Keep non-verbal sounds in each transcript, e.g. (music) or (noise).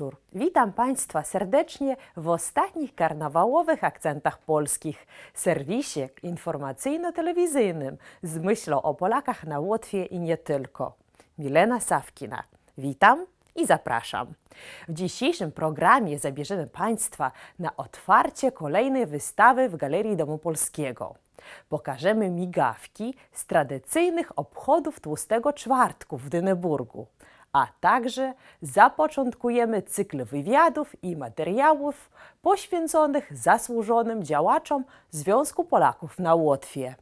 Wieczór. Witam Państwa serdecznie w ostatnich karnawałowych akcentach polskich, serwisie informacyjno-telewizyjnym z myślą o Polakach na Łotwie i nie tylko. Milena Sawkina. Witam i zapraszam. W dzisiejszym programie zabierzemy Państwa na otwarcie kolejnej wystawy w Galerii Domu Polskiego. Pokażemy migawki z tradycyjnych obchodów Tłustego Czwartku w Dyneburgu, a także zapoczątkujemy cykl wywiadów i materiałów poświęconych zasłużonym działaczom Związku Polaków na Łotwie.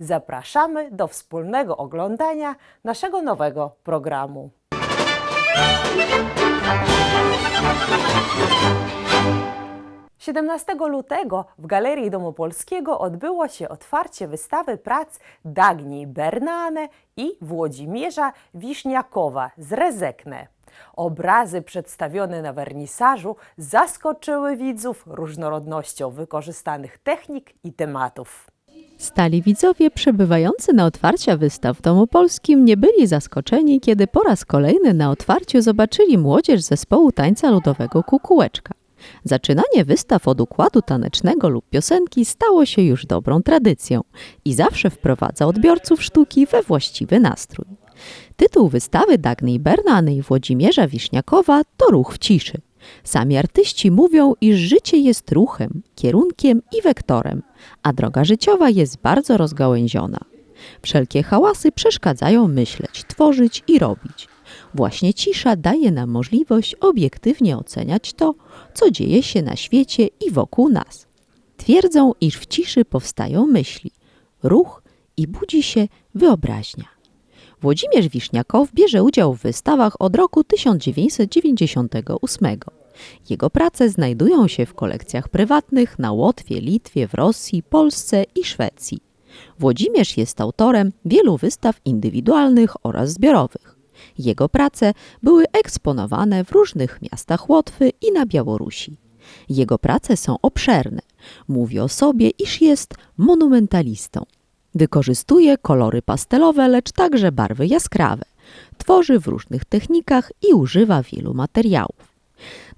Zapraszamy do wspólnego oglądania naszego nowego programu. 17 lutego w Galerii Domu Polskiego odbyło się otwarcie wystawy prac Dagni Bernane i Włodzimierza Wiśniakowa z Rezekne. Obrazy przedstawione na wernisażu zaskoczyły widzów różnorodnością wykorzystanych technik i tematów. Stali widzowie przebywający na otwarcia wystaw w Domu Polskim nie byli zaskoczeni, kiedy po raz kolejny na otwarciu zobaczyli młodzież zespołu tańca ludowego Kukułeczka. Zaczynanie wystaw od układu tanecznego lub piosenki stało się już dobrą tradycją i zawsze wprowadza odbiorców sztuki we właściwy nastrój. Tytuł wystawy Dagny Bernany i Włodzimierza Wiśniakowa to Ruch w ciszy. Sami artyści mówią, iż życie jest ruchem, kierunkiem i wektorem, a droga życiowa jest bardzo rozgałęziona. Wszelkie hałasy przeszkadzają myśleć, tworzyć i robić. Właśnie cisza daje nam możliwość obiektywnie oceniać to, co dzieje się na świecie i wokół nas. Twierdzą, iż w ciszy powstają myśli, ruch i budzi się wyobraźnia. Włodzimierz Wiśniakow bierze udział w wystawach od roku 1998. Jego prace znajdują się w kolekcjach prywatnych na Łotwie, Litwie, w Rosji, Polsce i Szwecji. Włodzimierz jest autorem wielu wystaw indywidualnych oraz zbiorowych. Jego prace były eksponowane w różnych miastach Łotwy i na Białorusi. Jego prace są obszerne. Mówi o sobie, iż jest monumentalistą. Wykorzystuje kolory pastelowe, lecz także barwy jaskrawe. Tworzy w różnych technikach i używa wielu materiałów.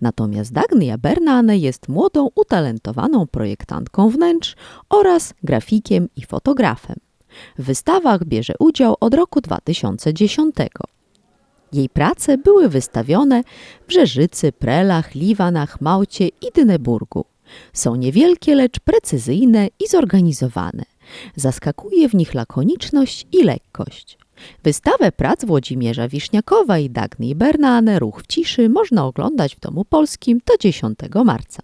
Natomiast Dagnia Bernane jest młodą, utalentowaną projektantką wnętrz oraz grafikiem i fotografem. W wystawach bierze udział od roku 2010. Jej prace były wystawione w Rzeżycy, Prelach, Liwanach, Małcie i Dyneburgu. Są niewielkie, lecz precyzyjne i zorganizowane. Zaskakuje w nich lakoniczność i lekkość. Wystawę prac Włodzimierza Wiśniakowa i Dagny Bernane Ruch w ciszy można oglądać w Domu Polskim do 10 marca.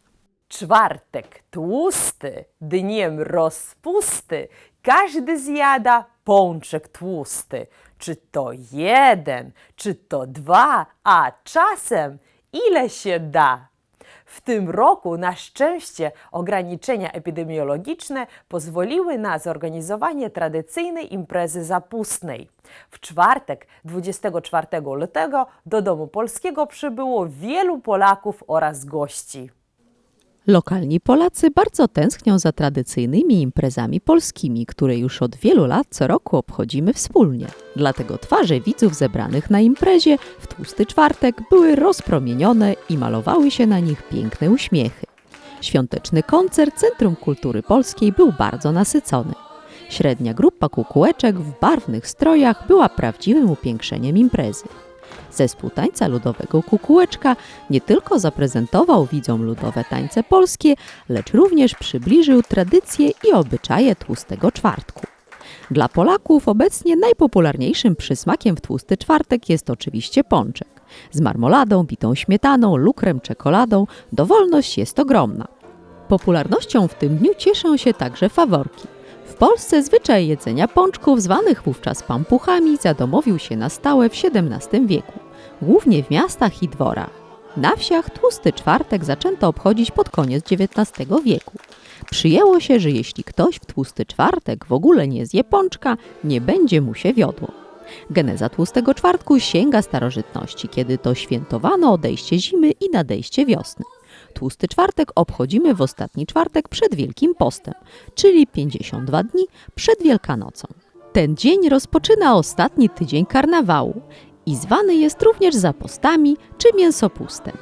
Czwartek tłusty, dniem rozpusty, każdy zjada pączek tłusty. Czy to jeden, czy to dwa, a czasem ile się da. W tym roku na szczęście ograniczenia epidemiologiczne pozwoliły na zorganizowanie tradycyjnej imprezy zapustnej. W czwartek 24 lutego do Domu Polskiego przybyło wielu Polaków oraz gości. Lokalni Polacy bardzo tęsknią za tradycyjnymi imprezami polskimi, które już od wielu lat co roku obchodzimy wspólnie. Dlatego twarze widzów zebranych na imprezie w tłusty czwartek były rozpromienione i malowały się na nich piękne uśmiechy. Świąteczny koncert Centrum Kultury Polskiej był bardzo nasycony. Średnia grupa kukułeczek w barwnych strojach była prawdziwym upiększeniem imprezy. Zespół tańca ludowego Kukułeczka nie tylko zaprezentował widzom ludowe tańce polskie, lecz również przybliżył tradycje i obyczaje tłustego czwartku. Dla Polaków obecnie najpopularniejszym przysmakiem w tłusty czwartek jest oczywiście pączek. Z marmoladą, bitą śmietaną, lukrem, czekoladą dowolność jest ogromna. Popularnością w tym dniu cieszą się także faworki. W Polsce zwyczaj jedzenia pączków, zwanych wówczas pampuchami, zadomowił się na stałe w XVII wieku, głównie w miastach i dworach. Na wsiach tłusty czwartek zaczęto obchodzić pod koniec XIX wieku. Przyjęło się, że jeśli ktoś w tłusty czwartek w ogóle nie zje pączka, nie będzie mu się wiodło. Geneza tłustego czwartku sięga starożytności, kiedy to świętowano odejście zimy i nadejście wiosny. Tłusty czwartek obchodzimy w ostatni czwartek przed Wielkim Postem, czyli 52 dni przed Wielkanocą. Ten dzień rozpoczyna ostatni tydzień karnawału i zwany jest również zapostami czy mięsopustem.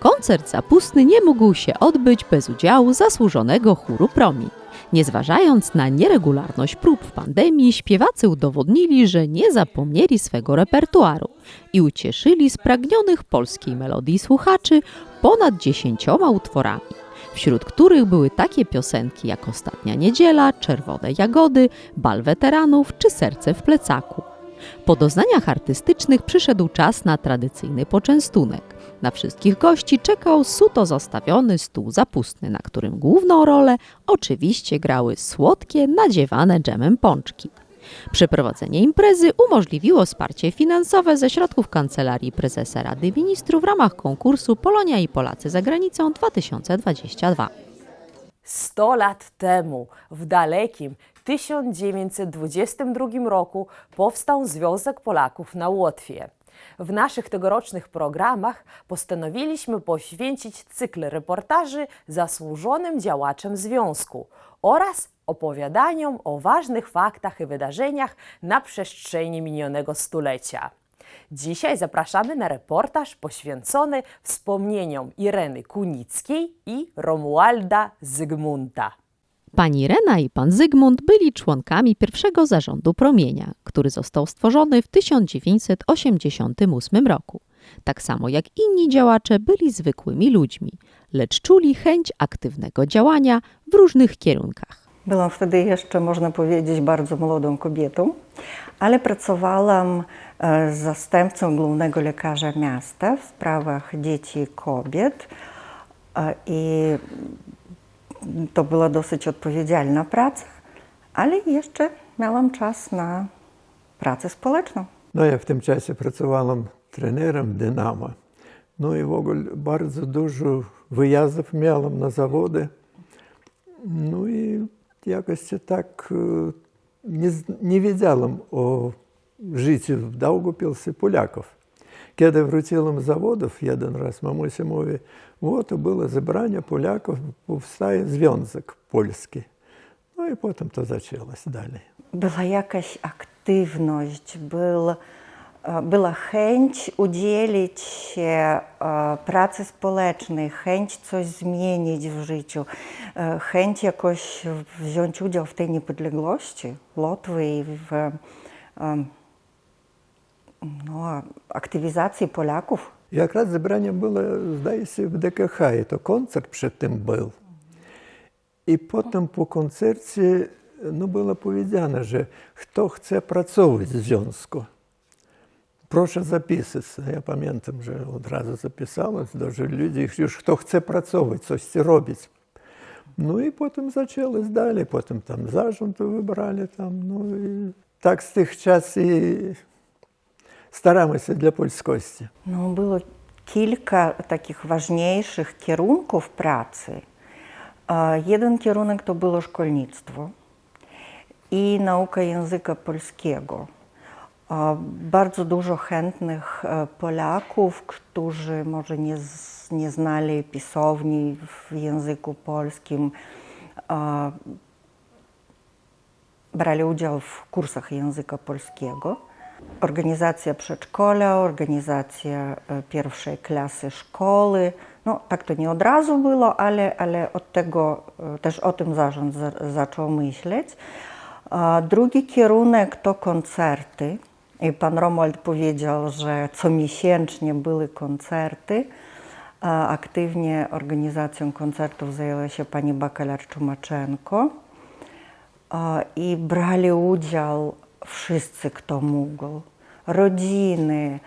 Koncert zapustny nie mógł się odbyć bez udziału zasłużonego chóru promi. Nie zważając na nieregularność prób w pandemii, śpiewacy udowodnili, że nie zapomnieli swego repertuaru i ucieszyli spragnionych polskiej melodii słuchaczy ponad dziesięcioma utworami, wśród których były takie piosenki jak Ostatnia Niedziela, Czerwone Jagody, Bal Weteranów czy Serce w plecaku. Po doznaniach artystycznych przyszedł czas na tradycyjny poczęstunek. Na wszystkich gości czekał suto zastawiony stół zapustny, na którym główną rolę oczywiście grały słodkie, nadziewane dżemem pączki. Przeprowadzenie imprezy umożliwiło wsparcie finansowe ze środków Kancelarii Prezesa Rady Ministrów w ramach konkursu Polonia i Polacy za granicą 2022. 100 lat temu, w dalekim 1922 roku, powstał Związek Polaków na Łotwie. W naszych tegorocznych programach postanowiliśmy poświęcić cykl reportaży zasłużonym działaczem związku oraz opowiadaniom o ważnych faktach i wydarzeniach na przestrzeni minionego stulecia. Dzisiaj zapraszamy na reportaż poświęcony wspomnieniom Ireny Kunickiej i Romualda Zygmunta. Pani Rena i pan Zygmunt byli członkami pierwszego zarządu promienia, który został stworzony w 1988 roku. Tak samo jak inni działacze byli zwykłymi ludźmi, lecz czuli chęć aktywnego działania w różnych kierunkach. Byłam wtedy jeszcze, można powiedzieć, bardzo młodą kobietą, ale pracowałam e, z zastępcą głównego lekarza miasta w sprawach dzieci i kobiet. E, I to była dosyć odpowiedzialna praca, ale jeszcze miałam czas na pracę społeczną. No ja w tym czasie pracowałem trenerem Dynaмо. No i w ogóle bardzo dużo wyjazdów miałem na zawody. No i jakoś się tak e, nie, nie wiedziałem o życiu w Daugupilsy Polaków. Когда я вручил им заводов один раз, мамой Симове, вот было забрание поляков, повстає зв'язок польський. Ну і потім то зачалось далі. Була якась активність, була, була chęć udzielić się pracy społecznej, chęć coś zmienić w życiu, chęć jakoś wziąć udział w tej niepodległości Lotwy i w no, aktywizacji Polaków. I akurat zebranie było, zdaje się, w DKH i to koncert przed tym był. I potem po koncercie no, było powiedziane, że kto chce pracować w związku, proszę zapisać. Ja pamiętam, że od razu zapisałem, даже люди, już kto chce pracować, coś robić. Ну і потім почалось далі, потім там зажим то вибрали там. Ну і так з тих часів dla polskości. No, było kilka takich ważniejszych kierunków pracy. E, Jeden kierunek to było szkolnictwo i nauka języka polskiego. Bardzo dużo chętnych Polaków, którzy może nie, nie znali pisowni w języku polskim, brali udział w kursach języka polskiego. Organizacja przedszkola, organizacja e, pierwszej klasy szkoły. No, tak to nie od razu było, ale, ale od tego e, też o tym zarząd za, zaczął myśleć. Drugi kierunek to koncerty. I pan Romuald powiedział, że comiesięcznie były koncerty. Aktywnie organizacją koncertów zajęła się pani Bakalar Czumaczenko. A, I brali udział wszyscy, kto mógł. Rodziny,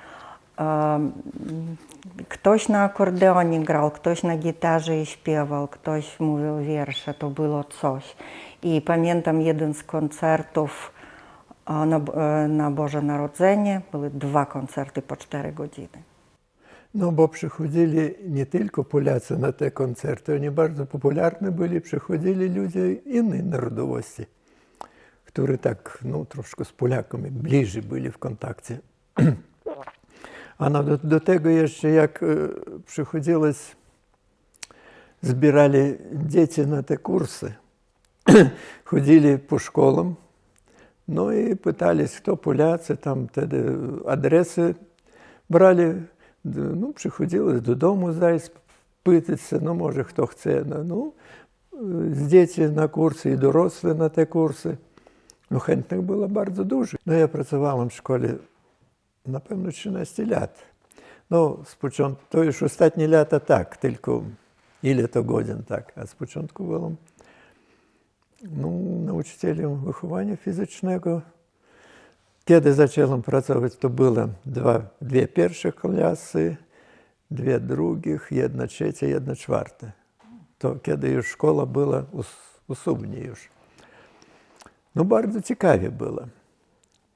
ktoś na akordeonie grał, ktoś na gitarze i śpiewał, ktoś mówił wiersze, to było coś. I pamiętam jeden z koncertów a, na, e, na Boże Narodzenie, były dwa koncerty po cztery godziny. No bo przychodzili nie tylko Polacy na te koncerty, oni bardzo popularni byli, przychodzili ludzie innej narodowości, Polakami bliżej byli w kontakcie. A no, do, do tego jeszcze jak e, przychodziłeś, zbierali dzieci na te kursy, chodzili po szkołom, no i pytались, kto Polacy, tam wtedy adresy брали, д- ну, приходили додому зайць питатися, ну, може, хто хоче. ну, Ну, е, з діти на курси і дорослі на ті курси. Ну, chętnych було bardzo дуже. Ну, я працював в школі, напевно, 13 лят. Ну, спочатку, то tylko ile to godzin tak, a z początku byłem no, nauczycielem wychowania fizycznego. Kiedy zacząłem pracować, to było dwie pierwsze klasy, dwie drugich, jedna trzecia, jedna czwarta. To kiedy była us, osobnie już. No bardzo ciekawie było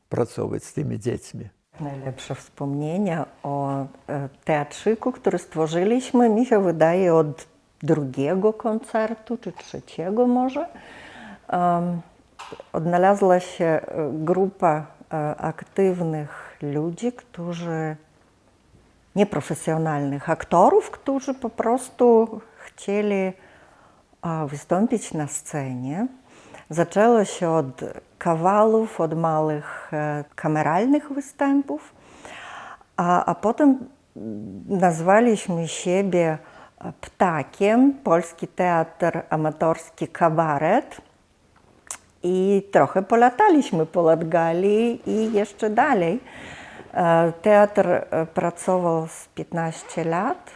pracować z tymi dziećmi. Najlepsze wspomnienia o teatrzyku, który stworzyliśmy, mi się wydaje, od drugiego koncertu, czy trzeciego może. Odnalazła się grupa aktywnych ludzi, którzy, nieprofesjonalnych aktorów, którzy po prostu chcieli wystąpić na scenie. Zaczęło się od kawałów, od małych e, kameralnych występów, a, a potem nazwaliśmy siebie e, Ptakiem, Polski Teatr Amatorski Kabaret. I trochę polataliśmy po Latgali i jeszcze dalej. E, Teatr pracował z 15 lat.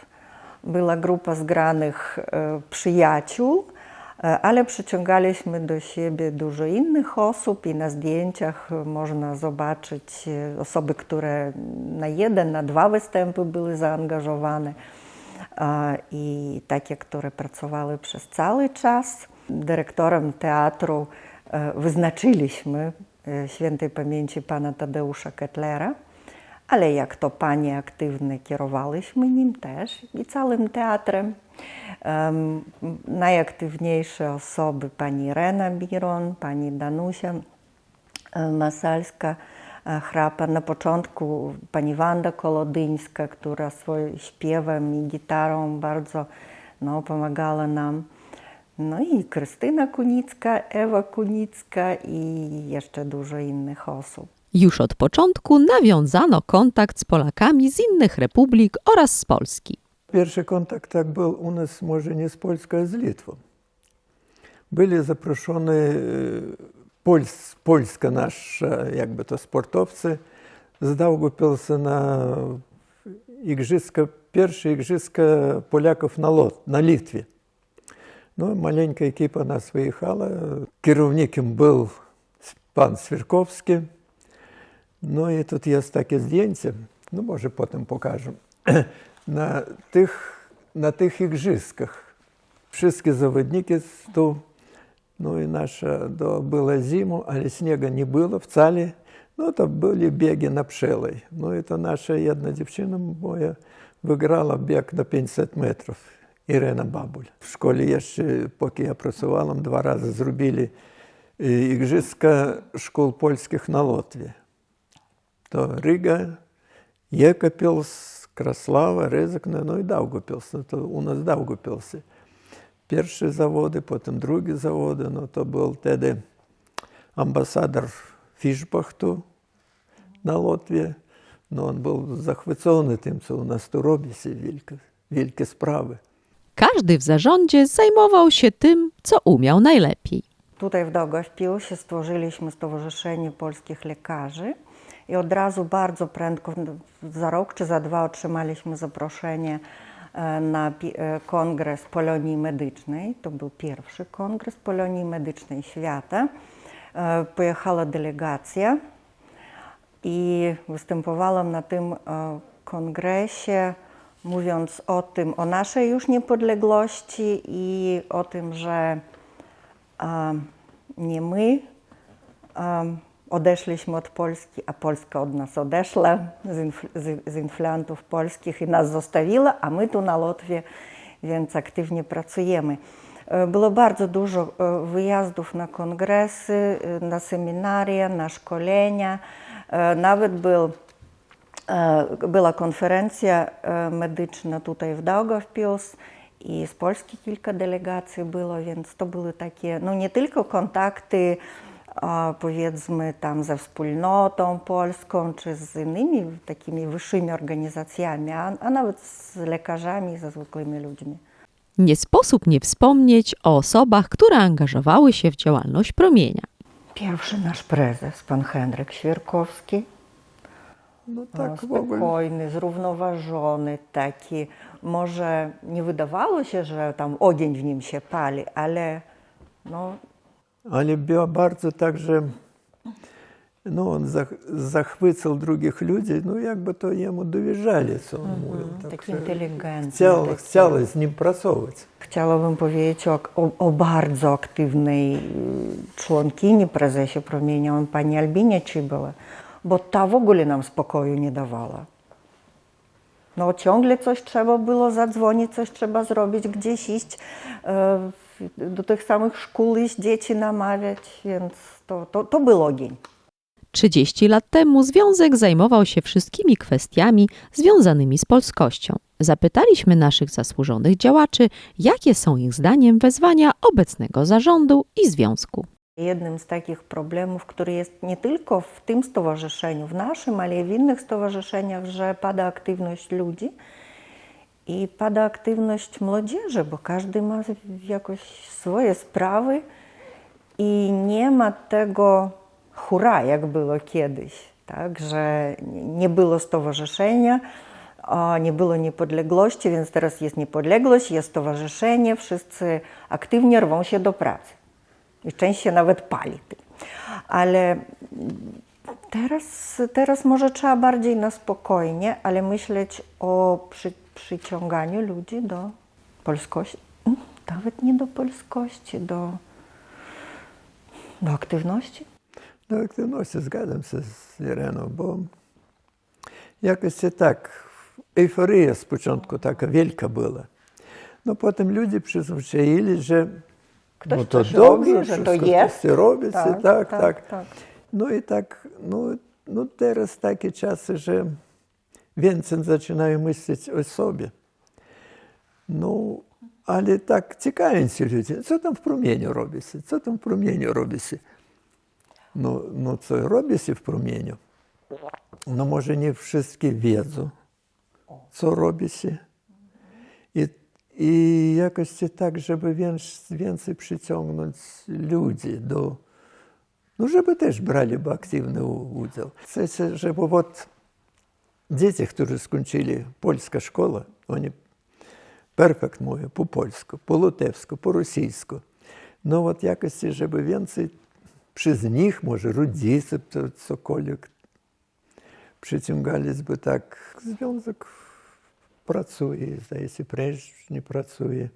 Była grupa zgranych przyjaciół, ale przyciągaliśmy do siebie dużo innych osób i na zdjęciach można zobaczyć e, osoby, które na jeden, na dwa występy były zaangażowane e, i takie, które pracowały przez cały czas. Dyrektorem teatru e, wyznaczyliśmy e, świętej pamięci pana Tadeusza Ketlera, ale jak to panie aktywne kierowałyśmy nim też i całym teatrem. Em, najaktywniejsze osoby pani Rena Biron, pani Danusia e, Masalska, e, Chrapa. Na początku pani Wanda Kolodyńska, która swoim śpiewem i gitarą bardzo no, pomagała nam. No i Krystyna Kunicka, Ewa Kunicka i jeszcze dużo innych osób. Już od początku nawiązano kontakt z Polakami z innych republik oraz z Polski. Pierwszy kontakt tak był u nas może nie z Polską, a z Litwą. Byli zaproszeni Pols, Polska nasza, jakby to sportowcy, z Daugupilsa na igrzyska, pierwsze igrzyska Polaków na, lot, na Litwie. No, maleńka ekipa nas wyjechała. Kierownikiem był pan Swirkowski. Ну і тут є таке здєнце, ну може потім покажу. (clears throat) На тих на тих ігжисках. Всі заводники ту, ну і наша добила зиму, але снігу не було в цалі. Ну, то були біги на пшелой. Ну, это наша одна дівчина моя виграла біг на 50 метрів. Ірина Бабуль. В школі я ще, поки я працювала, два рази зробили е, ігжиска школ польських на Лотві. То Рига, Єкапілс, Краслава, Ризикне, ну і Даугупілс. Ну, то у нас Даугупілси. Перші заводи, потім другі заводи. Ну, то був тоді амбасадор Фішбахту на Лотві. Ну, він був захвицований тим, що у нас тут робиться вількі, вількі справи. Każdy w zarządzie zajmował się tym, co umiał najlepiej. Tutaj w Daugavpilsie stworzyliśmy Stowarzyszenie Polskich Lekarzy i od razu bardzo prędko, za rok czy za dwa otrzymaliśmy zaproszenie e, na e, kongres Polonii Medycznej. To był pierwszy kongres Polonii Medycznej świata. E, Pojechała delegacja i występowałam na tym kongresie, mówiąc o tym, o naszej już niepodległości i o tym, że nie my odeszliśmy od Polski, a Polska od nas odeszła z, inf- z, polskich i nas zostawiła, a my tu na Lotwie, więc aktywnie pracujemy. E, Było bardzo dużo e, wyjazdów na kongresy, e, na seminaria, na szkolenia. Nawet był Była konferencja medyczna tutaj w Daugavpils i z Polski kilka delegacji było, więc to były takie, no nie tylko kontakty powiedzmy tam ze wspólnotą polską, czy z innymi takimi wyższymi organizacjami, a, a nawet z lekarzami, ze zwykłymi ludźmi. Nie sposób nie wspomnieć o osobach, które angażowały się w działalność promienia. Pierwszy nasz prezes, pan Henryk Świerkowski, No tak, tak spokojny, zrównoważony, taki. Może nie wydawało się, że tam ogień w nim się pali, ale no, Ale było bardzo tak, że no, on zach, zachwycał drugich ludzi, no jakby to jemu dowierzali, co on mówił. Tak taki że inteligentny. chciało, taki. chciało z nim pracować. Chciałabym powiedzieć o, o, o bardzo aktywnej y, członkini prezesie promienia, on pani Albinie Czyboła, bo ta w ogóle nam spokoju nie dawała. No ciągle coś trzeba było zadzwonić, coś trzeba zrobić, gdzieś iść, e, do tych samych szkół iść, dzieci namawiać, więc to, to, to był ogień. 30 lat temu związek zajmował się wszystkimi kwestiami związanymi z polskością. Zapytaliśmy naszych zasłużonych działaczy, jakie są ich zdaniem wezwania obecnego zarządu i związku. Jednym z takich problemów, który jest nie tylko w tym stowarzyszeniu, w naszym, ale i w innych stowarzyszeniach, że pada aktywność ludzi i pada aktywność młodzieży, bo każdy ma jakoś swoje sprawy i nie ma tego hura, jak było kiedyś, tak, że nie było stowarzyszenia, nie było niepodległości, więc teraz jest niepodległość, jest stowarzyszenie, wszyscy aktywnie rwą się do pracy. I część się nawet pali. Ale teraz, teraz może trzeba bardziej na spokojnie, ale myśleć o przy, przyciąganiu ludzi do polskości. Mm, Nawet nie do polskości, do, do aktywności. Do aktywności zgadzam się z Ireną, bo jakoś się tak, euforia z początku taka wielka była. No potem ludzie przyzwyczaili, że Ktoś no to dobrze, robi, że to jest. robi, tak, tak, tak, tak. No i tak, no, no teraz takie czasy, że więcej zaczynają myśleć o sobie. Ну, але так цікавенці люди, що там в проміню робиться, що там в проміню робиться. Ну, ну це робиться в проміню. Ну, може, не всі відзу, що робиться. І, і якось так, щоб więcej przyciągnąć ludzi до, ну, щоб теж брали б активний удзел. Це, це щоб от дети, которые скончили польська школа, вони перфект мові по-польську, по-лутевську, по-російську. Ну от якості жебовенці, через них, може, рудіси, цоколік. Przyciągaliśmy tak, związek pracuje, zdaje się, prężnie pracuje.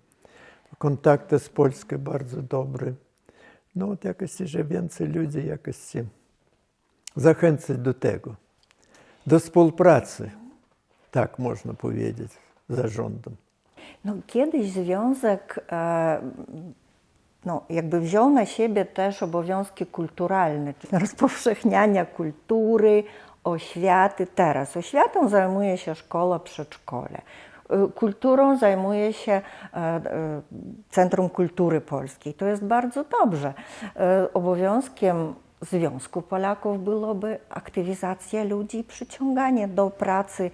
Kontakty z Polską bardzo dobre. No, od jakości, że więcej ludzi jakości zachęcać do tego. Do współpracy, tak można powiedzieć, zarządem. No, kiedyś związek jakby wziął na siebie też obowiązki kulturalne, rozpowszechniania kultury, oświaty. Teraz oświatą zajmuje się szkoła, przedszkole. Kulturą zajmuje się Centrum Kultury Polskiej. To jest bardzo dobrze. Obowiązkiem Związku Polaków byłoby aktywizacja ludzi przyciąganie do pracy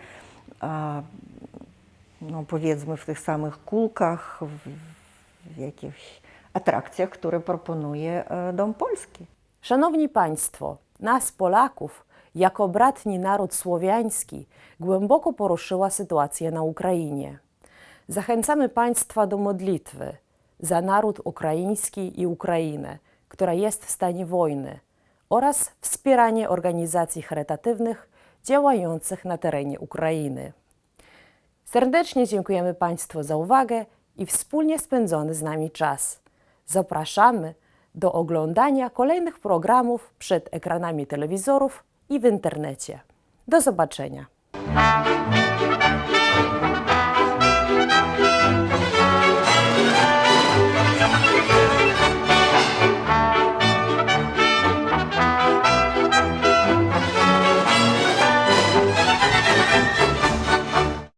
no powiedzmy w tych samych kulkach, w, w jakichś atrakcjach, które proponuje e, Dom Polski. Szanowni Państwo, nas Polaków, jako bratni naród słowiański, głęboko poruszyła sytuacja na Ukrainie. Zachęcamy Państwa do modlitwy za naród ukraiński i Ukrainę, która jest w stanie wojny, oraz wspieranie organizacji charytatywnych działających na terenie Ukrainy. Serdecznie dziękujemy Państwu za uwagę i wspólnie spędzony z nami czas. Zapraszamy do oglądania kolejnych programów przed ekranami telewizorów i w internecie. Do zobaczenia.